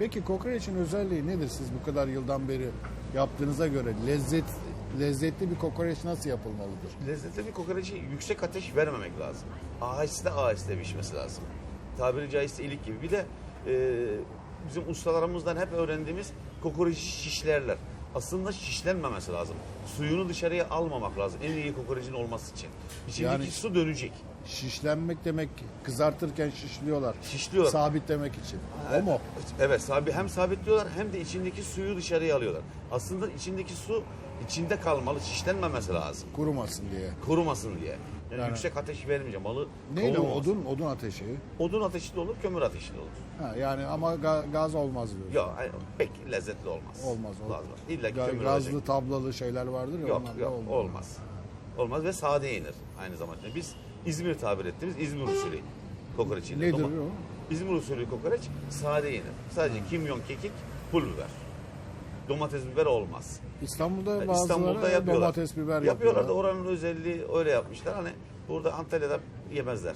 Peki kokoreçin özelliği nedir siz bu kadar yıldan beri yaptığınıza göre? Lezzet lezzetli bir kokoreç nasıl yapılmalıdır? Lezzetli bir kokoreci yüksek ateş vermemek lazım. Aheste aheste pişmesi lazım. Tabiri caizse ilik gibi. Bir de e, bizim ustalarımızdan hep öğrendiğimiz kokoreci şişlerler. Aslında şişlenmemesi lazım. Suyunu dışarıya almamak lazım. En iyi kokorecin olması için. İçindeki Yani- su dönecek. Şişlenmek demek kızartırken şişliyorlar. Şişliyorlar. Sabitlemek için. O mu? Evet, sabi, hem sabitliyorlar hem de içindeki suyu dışarıya alıyorlar. Aslında içindeki su içinde kalmalı, şişlenmemesi lazım. Kurumasın diye. Kurumasın diye. Yani, Yani- yüksek ateş vermeyeceğim. Balı Neyle kavurmasın. odun? Odun ateşi. Odun ateşi de olur, kömür ateşi de olur. Ha, yani ama ga- gaz olmaz diyor. Yok, hayır, pek lezzetli olmaz. Olmaz. O, Lazım. İlla ki ga- kömür gazlı olacak. tablalı şeyler vardır ya. Yok, onlar da yok, olmaz. olmaz. olmaz. ve sade yenir aynı zamanda. Biz İzmir tabir ettiğimiz İzmir usulü kokoreç yenir. Nedir Ama o? İzmir usulü kokoreç sade yenir. Sadece kimyon, kekik, pul biber. Domates biber olmaz. İstanbul'da bazıları İstanbul'da yapıyorlar. domates biber Yapıyorlar da yapıyorlar. oranın özelliği öyle yapmışlar. Hani burada Antalya'da yemezler.